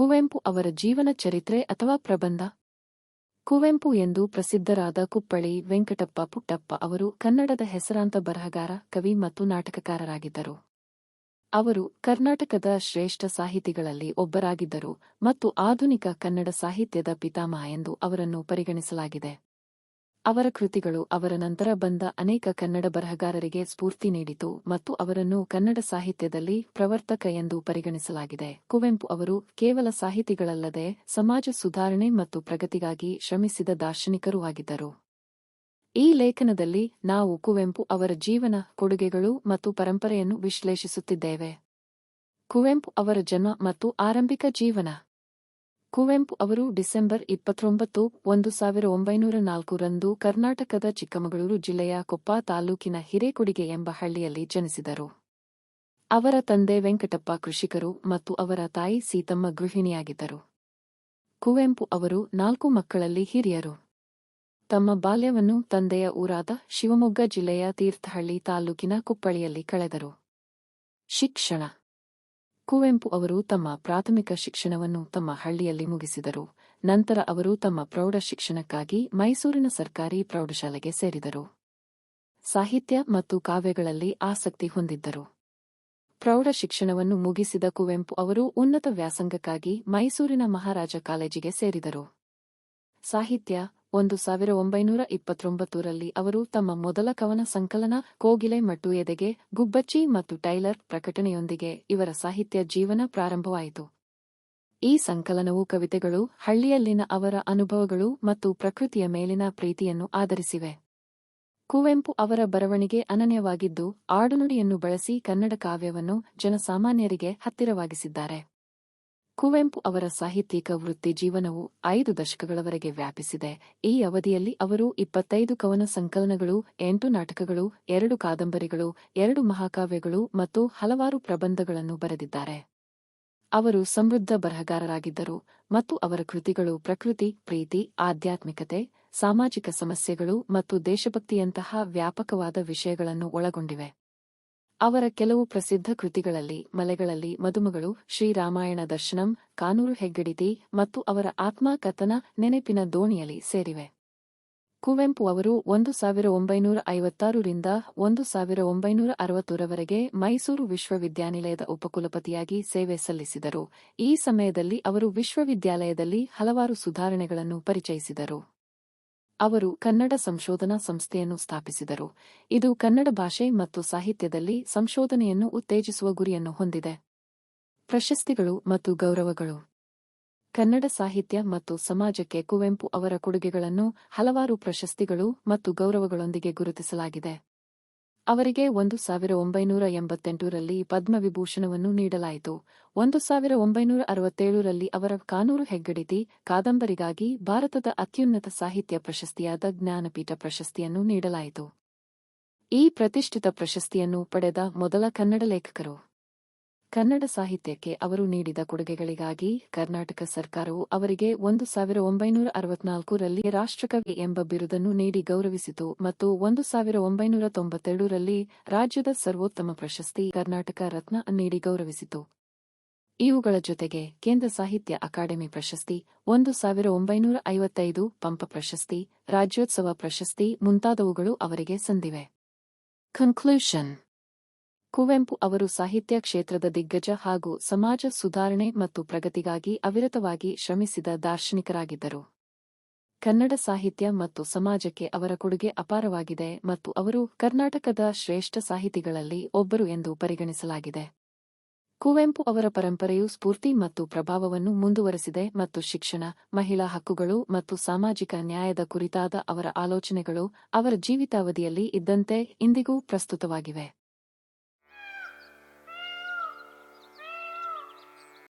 ಕುವೆಂಪು ಅವರ ಜೀವನ ಚರಿತ್ರೆ ಅಥವಾ ಪ್ರಬಂಧ? ಕುವೆಂಪು ಎಂದು ಪ್ರಸಿದ್ಧರಾದ ಕುಪ್ಪಳಿ ವೆಂಕಟಪ್ಪ ಪುಟ್ಟಪ್ಪ ಅವರು ಕನ್ನಡದ ಹೆಸರಾಂತ ಬರಹಗಾರ, ಕವಿ ಮತ್ತು ನಾಟಕಕಾರರಾಗಿದ್ದರು. ಅವರು ಕರ್ನಾಟಕದ ಶ್ರೇಷ್ಠ ಸಾಹಿತಿಗಳಲ್ಲಿ ಒಬ್ಬರಾಗಿದ್ದರು ಮತ್ತು ಆಧುನಿಕ ಕನ್ನಡ ಸಾಹಿತ್ಯದ ಪಿತಾಮಹ ಎಂದು ಅವರನ್ನು ಪರಿಗಣಿಸಲಾಗಿದೆ. ಅವರ ಕೃತಿಗಳು ಅವರ ನಂತರ ಬಂದ ಅನೇಕ ಕನ್ನಡ ಬರಹಗಾರರಿಗೆ ಸ್ಫೂರ್ತಿ ನೀಡಿತು ಮತ್ತು ಅವರನ್ನು ಕನ್ನಡ ಸಾಹಿತ್ಯದಲ್ಲಿ ಪ್ರವರ್ತಕ ಎಂದು ಪರಿಗಣಿಸಲಾಗಿದೆ. ಕುವೆಂಪು ಅವರು ಕೇವಲ ಸಾಹಿತಿಗಳಲ್ಲದೆ ಸಮಾಜ ಸುಧಾರಣೆ ಮತ್ತು ಪ್ರಗತಿಗಾಗಿ ಶ್ರಮಿಸಿದ ದಾರ್ಶನಿಕರೂ ಆಗಿದ್ದರು. ಈ ಲೇಖನದಲ್ಲಿ ನಾವು ಕುವೆಂಪು ಅವರ ಜೀವನ, ಕೊಡುಗೆಗಳು ಮತ್ತು ಪರಂಪರೆಯನ್ನು ವಿಶ್ಲೇಷಿಸುತ್ತಿದ್ದೇವೆ. ಕುವೆಂಪು ಅವರ ಜನ್ಮ ಮತ್ತು ಆರಂಭಿಕ ಜೀವನ ಕುವೆಂಪು ಅವರು ಡಿಸೆಂಬರ್ ಇಪ್ಪತ್ತೊಂಬತ್ತು, ಒಂದು ಸಾವಿರ ಒಂಬೈನೂರ ನಾಲ್ಕು ರಂದು ಕರ್ನಾಟಕದ ಚಿಕ್ಕಮಗಳೂರು ಜಿಲ್ಲೆಯ ಕೊಪ್ಪ ತಾಲೂಕಿನ ಹಿರೇಕೊಡಿಗೆ ಎಂಬ ಹಳ್ಳಿಯಲ್ಲಿ ಜನಿಸಿದರು. ಅವರ ತಂದೆ ವೆಂಕಟಪ್ಪ ಕೃಷಿಕರು ಮತ್ತು ಅವರ ತಾಯಿ ಸೀತಮ್ಮ ಗೃಹಿಣಿಯಾಗಿದ್ದರು. ಕುವೆಂಪು ಅವರು ನಾಲ್ಕು ಮಕ್ಕಳಲ್ಲಿ ಹಿರಿಯರು. ತಮ್ಮ ಬಾಲ್ಯವನ್ನು ತಂದೆಯ ಊರಾದ ಶಿವಮೊಗ್ಗ ಜಿಲ್ಲೆಯ ತೀರ್ಥಹಳ್ಳಿ ತಾಲೂಕಿನ ಕುಪ್ಪಳಿಯಲ್ಲಿ ಕಳೆದರು. ಶಿಕ್ಷಣ ಕುವೆಂಪು ಅವರು ತಮ್ಮ ಪ್ರಾಥಮಿಕ ಶಿಕ್ಷಣವನ್ನು ತಮ್ಮ ಹಳ್ಳಿಯಲ್ಲಿ ಮುಗಿಸಿದರು. ನಂತರ ಅವರು ತಮ್ಮ ಪ್ರೌಢ ಶಿಕ್ಷಣಕ್ಕಾಗಿ ಮೈಸೂರಿನ ಸರ್ಕಾರಿ ಪ್ರೌಢಶಾಲೆಗೆ ಸೇರಿದರು. ಸಾಹಿತ್ಯ ಮತ್ತು ಕಾವ್ಯಗಳಲ್ಲಿ ಆಸಕ್ತಿ ಹೊಂದಿದ್ದರು. ಪ್ರೌಢ ಶಿಕ್ಷಣವನ್ನು ಮುಗಿಸಿದ ಕುವೆಂಪು ಅವರು ಉನ್ನತ ವ್ಯಾಸಂಗಕ್ಕಾಗಿ ಮೈಸೂರಿನ ಮಹಾರಾಜ ಕಾಲೇಜಿಗೆ ಸೇರಿದರು. ಸಾಹಿತ್ಯ ಒಂದು ಸಾವಿರ ಒಂಬೈನೂರ ಇಪ್ಪತ್ತೊಂಬತ್ತರಲ್ಲಿ ಅವರು ತಮ್ಮ ಮೊದಲ ಕವನ ಸಂಕಲನ ಕೋಗಿಲೆ ಮಟ್ಟು ಎದೆಗೆ, ಗುಬ್ಬಚ್ಚಿ ಮತ್ತು ಟೈಲರ್ ಪ್ರಕಟಣೆಯೊಂದಿಗೆ ಇವರ ಸಾಹಿತ್ಯ ಜೀವನ ಪ್ರಾರಂಭವಾಯಿತು. ಈ ಸಂಕಲನವು ಕವಿತೆಗಳು, ಹಳ್ಳಿಯಲ್ಲಿನ ಅವರ ಅನುಭವಗಳು ಮತ್ತು ಪ್ರಕೃತಿಯ ಮೇಲಿನ ಪ್ರೀತಿಯನ್ನು ಆಧರಿಸಿವೆ. ಕುವೆಂಪು ಅವರ ಬರವಣಿಗೆ ಅನನ್ಯವಾಗಿದ್ದು, ಆಡುನುಡಿಯನ್ನು ಬಳಸಿ ಕನ್ನಡ ಕಾವ್ಯವನ್ನು ಜನಸಾಮಾನ್ಯರಿಗೆ ಹತ್ತಿರವಾಗಿಸಿದ್ದಾರೆ. ಕುವೆಂಪು ಅವರ ಸಾಹಿತ್ಯಿಕ ವೃತ್ತಿ ಜೀವನವು ಐದು ದಶಕಗಳವರೆಗೆ ವ್ಯಾಪಿಸಿದೆ. ಈ ಅವಧಿಯಲ್ಲಿ ಅವರು ಇಪ್ಪತ್ತೈದು ಕವನ ಸಂಕಲನಗಳು, ಎಂಟು ನಾಟಕಗಳು, ಎರಡು ಕಾದಂಬರಿಗಳು, ಎರಡು ಮಹಾಕಾವ್ಯಗಳು ಮತ್ತು ಹಲವಾರು ಪ್ರಬಂಧಗಳನ್ನು ಬರೆದಿದ್ದಾರೆ. ಅವರು ಸಮೃದ್ಧ ಬರಹಗಾರರಾಗಿದ್ದರು ಮತ್ತು ಅವರ ಕೃತಿಗಳು ಪ್ರಕೃತಿ, ಪ್ರೀತಿ, ಆಧ್ಯಾತ್ಮಿಕತೆ, ಸಾಮಾಜಿಕ ಸಮಸ್ಯೆಗಳು ಮತ್ತು ದೇಶಭಕ್ತಿಯಂತಹ ವ್ಯಾಪಕವಾದ ವಿಷಯಗಳನ್ನು ಒಳಗೊಂಡಿವೆ. ಅವರ ಕೆಲವು ಪ್ರಸಿದ್ಧ ಕೃತಿಗಳಲ್ಲಿ, ಮಲೆಗಳಲ್ಲಿ ಮದುಮಗಳು ಶ್ರೀರಾಮಾಯಣ ದರ್ಶನಂ, ಕಾನೂರು ಹೆಗ್ಗಡಿತಿ ಮತ್ತು ಅವರ ಆತ್ಮಕಥನ ನೆನಪಿನ ದೋಣಿಯಲ್ಲಿ ಸೇರಿವೆ. ಕುವೆಂಪು ಅವರು ಒಂದು ಸಾವಿರ ಒಂಬೈನೂರ ಐವತ್ತಾರರಿಂದ ಒಂದು ಸಾವಿರ ಒಂಬೈನೂರ ಅರವತ್ತರವರೆಗೆ ಮೈಸೂರು ವಿಶ್ವವಿದ್ಯಾನಿಲಯದ ಉಪಕುಲಪತಿಯಾಗಿ ಸೇವೆ ಸಲ್ಲಿಸಿದರು. ಈ ಸಮಯದಲ್ಲಿ ಅವರು ವಿಶ್ವವಿದ್ಯಾಲಯದಲ್ಲಿ ಹಲವಾರು ಸುಧಾರಣೆಗಳನ್ನು ಪರಿಚಯಿಸಿದರು. ಅವರು ಕನ್ನಡ ಸಂಶೋಧನಾ ಸಂಸ್ಥೆಯನ್ನು ಸ್ಥಾಪಿಸಿದರು. ಇದು ಕನ್ನಡ ಭಾಷೆ ಮತ್ತು ಸಾಹಿತ್ಯದಲ್ಲಿ ಸಂಶೋಧನೆಯನ್ನು ಉತ್ತೇಜಿಸುವ ಗುರಿಯನ್ನು ಹೊಂದಿದೆ. ಪ್ರಶಸ್ತಿಗಳು ಮತ್ತು ಗೌರವಗಳು. ಕನ್ನಡ ಸಾಹಿತ್ಯ ಮತ್ತು ಸಮಾಜಕ್ಕೆ ಕುವೆಂಪು ಅವರ ಕೊಡುಗೆಗಳನ್ನು ಹಲವಾರು ಪ್ರಶಸ್ತಿಗಳು ಮತ್ತು ಗೌರವಗಳೊಂದಿಗೆ ಗುರುತಿಸಲಾಗಿದೆ. ಅವರಿಗೆ ಒಂದು ಸಾವಿರ ಒಂಬೈನೂರ ಎಂಬತ್ತೆಂಟರಲ್ಲಿ ಪದ್ಮವಿಭೂಷಣವನ್ನು ನೀಡಲಾಯಿತು. ಒಂದು ಸಾವಿರ ಒಂಬೈನೂರ ಅರವತ್ತೇಳರಲ್ಲಿ ಅವರ ಕಾನೂರು ಹೆಗ್ಗಡಿತಿ ಕಾದಂಬರಿಗಾಗಿ ಭಾರತದ ಅತ್ಯುನ್ನತ ಸಾಹಿತ್ಯ ಪ್ರಶಸ್ತಿಯಾದ ಜ್ಞಾನಪೀಠ ಪ್ರಶಸ್ತಿಯನ್ನು ನೀಡಲಾಯಿತು. ಈ ಪ್ರತಿಷ್ಠಿತ ಪ್ರಶಸ್ತಿಯನ್ನು ಪಡೆದ ಮೊದಲ ಕನ್ನಡ ಲೇಖಕರು. ಕನ್ನಡ ಸಾಹಿತ್ಯಕ್ಕೆ ಅವರು ನೀಡಿದ ಕೊಡುಗೆಗಳಿಗಾಗಿ ಕರ್ನಾಟಕ ಸರ್ಕಾರವು ಅವರಿಗೆ ಒಂದು ಸಾವಿರ ಒಂಬೈನೂರ ಅರವತ್ನಾಲ್ಕರಲ್ಲಿ ರಾಷ್ಟ್ರಕವಿ ಎಂಬ ಬಿರುದನ್ನು ನೀಡಿ ಗೌರವಿಸಿತು ಮತ್ತು ಒಂದು ಸಾವಿರ ಒಂಬೈನೂರ ತೊಂಬತ್ತೆರಡರಲ್ಲಿ ರಾಜ್ಯದ ಸರ್ವೋತ್ತಮ ಪ್ರಶಸ್ತಿ ಕರ್ನಾಟಕ ರತ್ನ ನೀಡಿ ಗೌರವಿಸಿತು. ಇವುಗಳ ಜೊತೆಗೆ ಕೇಂದ್ರ ಸಾಹಿತ್ಯ ಅಕಾಡೆಮಿ ಪ್ರಶಸ್ತಿ, ಒಂದು ಸಾವಿರ ಒಂಬೈನೂರ ಐವತ್ತೈದು ಪಂಪ ಪ್ರಶಸ್ತಿ, ರಾಜ್ಯೋತ್ಸವ ಪ್ರಶಸ್ತಿ ಮುಂತಾದವುಗಳು ಅವರಿಗೆ ಸಂದಿವೆ. ಕನ್ಕ್ಲೂಷನ್ ಕುವೆಂಪು ಅವರು ಸಾಹಿತ್ಯ ಕ್ಷೇತ್ರದ ದಿಗ್ಗಜ ಹಾಗೂ ಸಮಾಜ ಸುಧಾರಣೆ ಮತ್ತು ಪ್ರಗತಿಗಾಗಿ ಅವಿರತವಾಗಿ ಶ್ರಮಿಸಿದ ದಾರ್ಶನಿಕರಾಗಿದ್ದರು. ಕನ್ನಡ ಸಾಹಿತ್ಯ ಮತ್ತು ಸಮಾಜಕ್ಕೆ ಅವರ ಕೊಡುಗೆ ಅಪಾರವಾಗಿದೆ ಮತ್ತು ಅವರು ಕರ್ನಾಟಕದ ಶ್ರೇಷ್ಠ ಸಾಹಿತಿಗಳಲ್ಲಿ ಒಬ್ಬರು ಎಂದು ಪರಿಗಣಿಸಲಾಗಿದೆ. ಕುವೆಂಪು ಅವರ ಪರಂಪರೆಯು ಸ್ಫೂರ್ತಿ ಮತ್ತು ಪ್ರಭಾವವನ್ನು ಮುಂದುವರೆಸಿದೆ ಮತ್ತು ಶಿಕ್ಷಣ, ಮಹಿಳಾ ಹಕ್ಕುಗಳು ಮತ್ತು ಸಾಮಾಜಿಕ ನ್ಯಾಯದ ಕುರಿತಾದ ಅವರ ಆಲೋಚನೆಗಳು ಅವರ ಜೀವಿತಾವಧಿಯಲ್ಲಿ ಇದ್ದಂತೆ ಇಂದಿಗೂ ಪ್ರಸ್ತುತವಾಗಿವೆ.